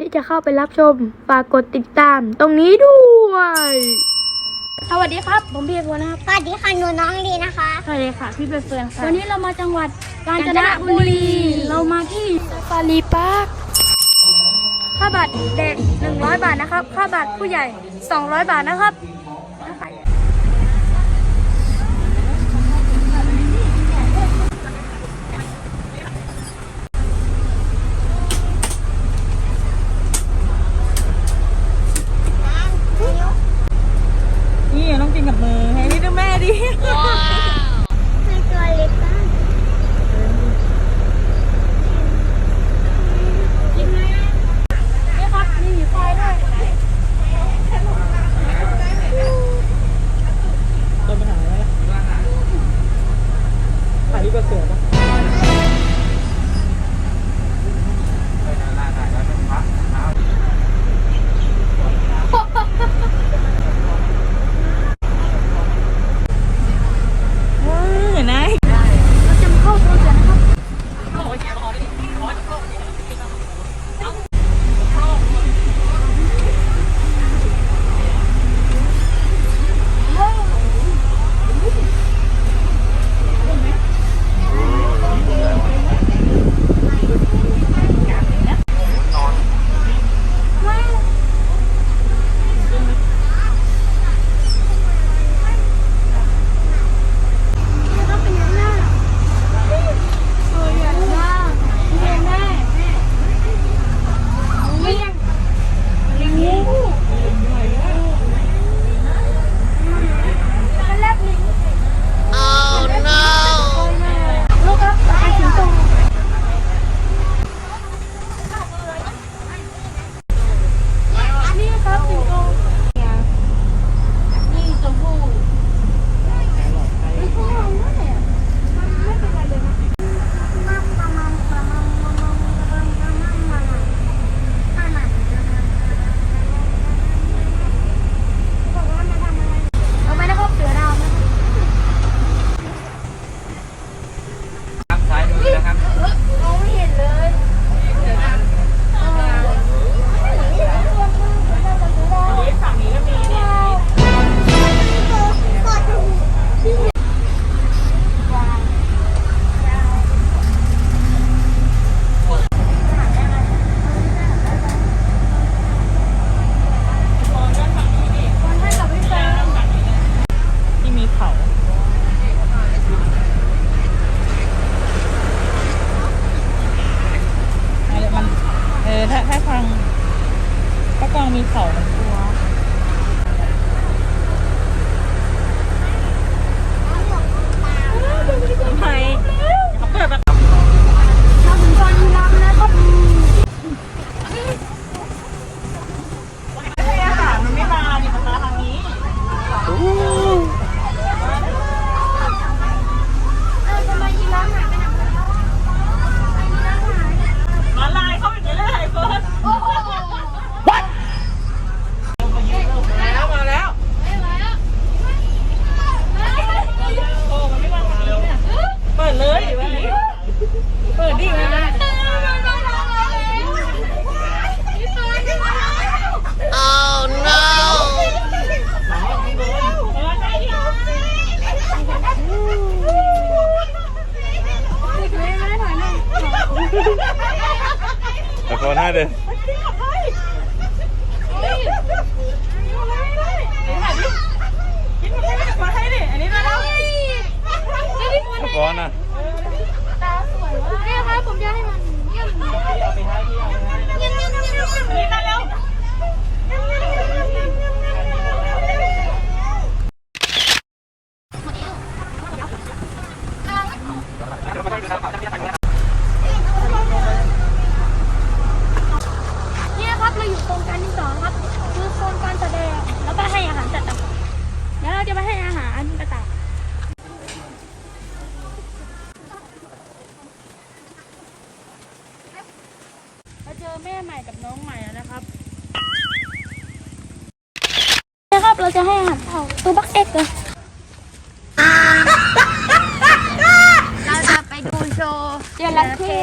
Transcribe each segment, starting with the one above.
ที่จะเข้าไปรับชม ฝากกดติดตามตรงนี้ด้วย สวัสดีครับผมเบียร์บัวนะครับ สวัสดีค่ะหนูน้องดีนะคะ สวัสดีค่ะ พี่เบเฟืองค่ะวันนี้เรามาจังหวัดกาญจนบุรี เรามาที่ซาฟารีปาร์คค่าบัตรเด็ก 100 บาทนะครับ ค่าบัตรผู้ใหญ่ 200 บาทนะครับ นให้เลยฟ้อนนะตาสวยมากเนี่ยครับผมจะให้มันเยี่ยมเยี่ยมเยี่ยมเยี่ยมเยี่ยมเยี่ยมเยี่ยมเยี่ยม ระเข้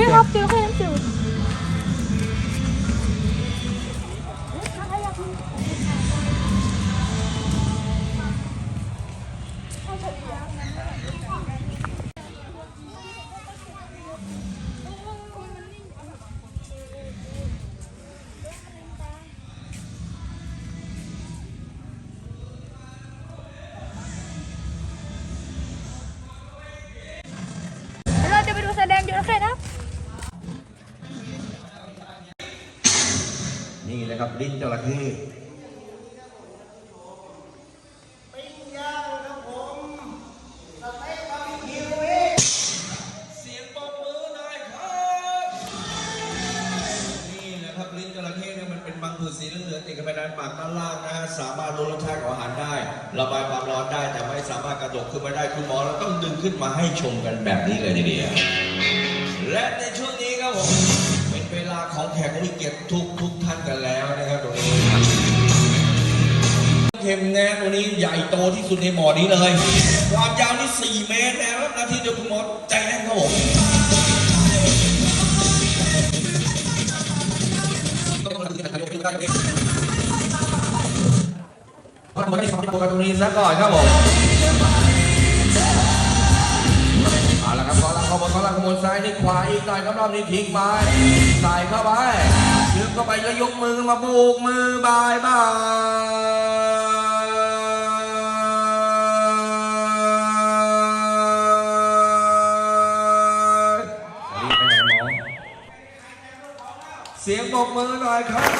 วิ่งครับ ลิ้นจระเข้เสียงปรบมือน่อยครับนี่แหละครับลิ้นจระเข้เนี่ยมันเป็นบางผืดสีเหลืองๆติดกับไปด้านปากด้านล่างนะฮะสามารถลดรสชาติของอาหารได้ ระบายความร้อนได้แต่ไม่สามารถกระดกขึ้นมาได้คุณหมอเราต้องดึงขึ้นมาให้ชมกันแบบนี้เลยทีเดียวและในช่วงนี้ครับผมเป็นเวลาของแขกผู้มีเกียรติทุก เข็มแน่ตัวนี้ใหญ่โตที่สุดในหมอนี้เลย ความยาวนี่ 4 เมตรแล้วนาทีเดียวคุณหมอใจแน่นครับผมต้องมาที่สองตัวตรงนี้ซะก่อนครับผมเอาละครับขอลังขบนขอลังขบนซ้ายนี่ขวาอีกหน่อยครับรอบนี้ทิ้งไปใส่เข้าไปดึงเข้าไปแล้วยกมือมาโบกมือบายบาย มือหน่อยครับ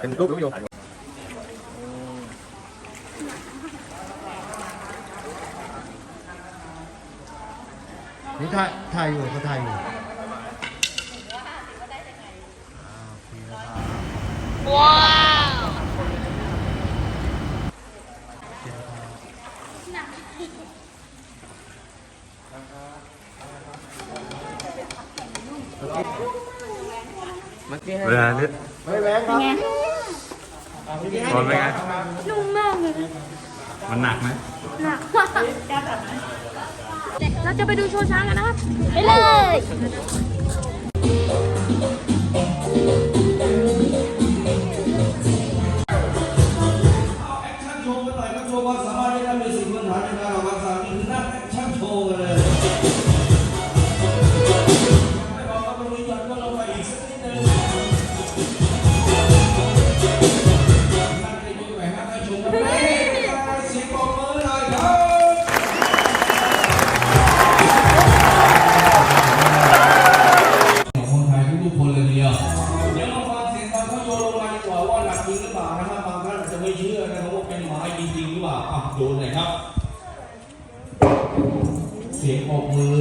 เป็นรูปรูปโยนี่ถ่ายถ่ายอยู่เขาถ่ายอยู่ เวลาเนี่ย ไม่แรงครับบอลเป็นไงนุ่มมากเลยมันหนักไหมหนักมากเราจะไปดูโชว์ช้างกันนะครับไปเลย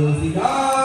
ป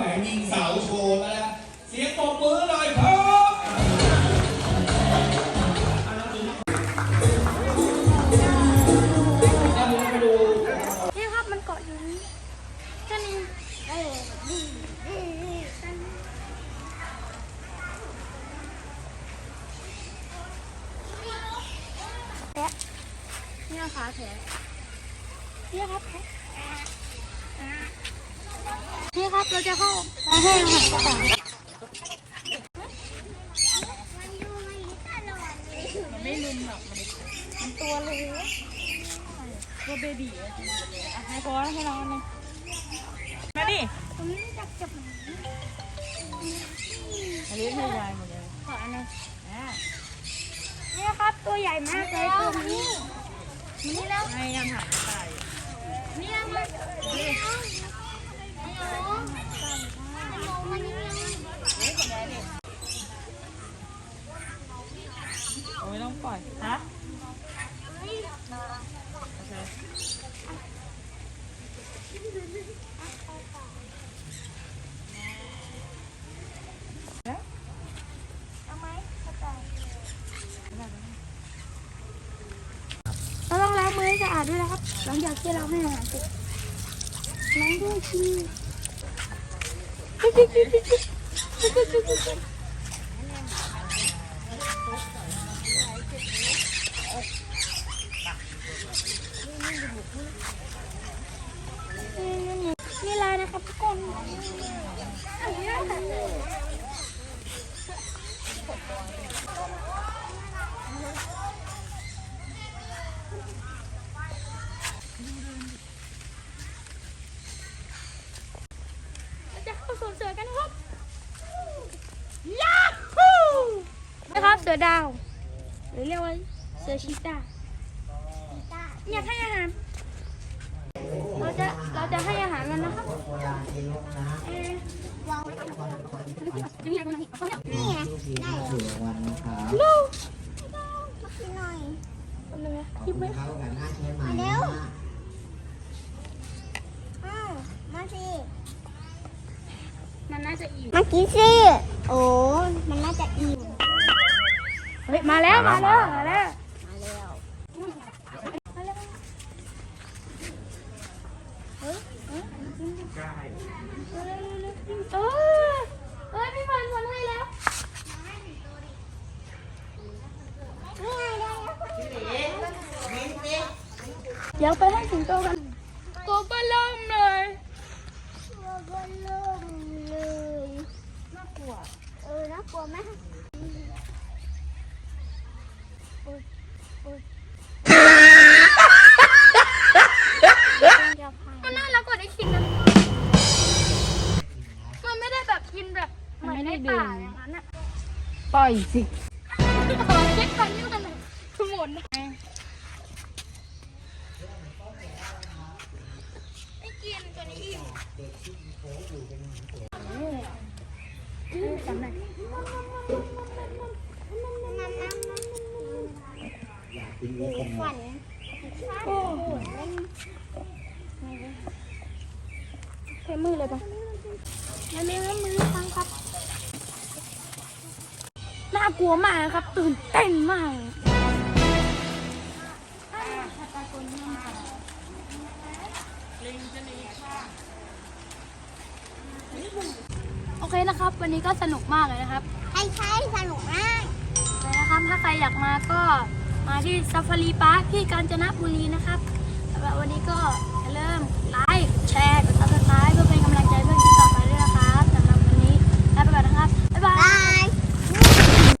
มขาแผลพี่ครับพี่ครับเราจะเข้าไปให้อาหารสัตว์มันไม่ลุมหรอกมันตัวเลยตัวเบบีให้พอให้น้องนึงมาดิผมไม่จักจับหมาอันนี้ให้ยายหมดเลยขออันนึงนี่ครับตัวใหญ่มากเลยตัวนี้ นี่แล้วให้ยำหักไก่นี่มันโอ้ยต้องปล่อยฮะโอเค เราต้องล้าดด้วยนะครับ หลังจากที่เราให้อาหารเสร็จล้างด้วยชีนี่ลานะครับทุกคนเราจะเข้าสวนเสือกันนะครับยาฮูนะครับเสือดาว หรือเรียกว่าเสือชีตาอยากให้อาหาร เราจะเราจะให้อาหารมันนะครับเอ๊ะวางไว้ก่อนนี่ไงตรงนี้เอาเนี่ยนี่ไงได้ถือวันนะครับลูกมากินหน่อยอันนึงนะคลิปไหมเข้ากันได้ใช่ไหมมาเร็วอ้าวมาสิ มันน่าจะอิ่มมากินสิ โอ้ มันน่าจะอิ่มเฮ้ยมาแล้วมาแล้ว มาแล้วมาเร็วมาแล้วเฮ้ยเฮ้ยเออเอ้ยพี่พันวันให้แล้วนี่ไงได้แล้วเดี๋ยวไปให้สิงโตกันตัวเบลมเลย จำได้ขวัญโอ้ใช้มือเลยปะมันมีมือฟังครับ น่ากลัวมากนะครับ ตื่นเต้นมาก นี้ก็สนุกมากเลยนะครับใช่ใช่สนุกมากเลยนะครับ ถ้าใครอยากมาก็มาที่ซาฟารีพาร์คที่กาญจนบุรีนะครับสำหรับวันนี้ก็อย่าลืมไลค์แชร์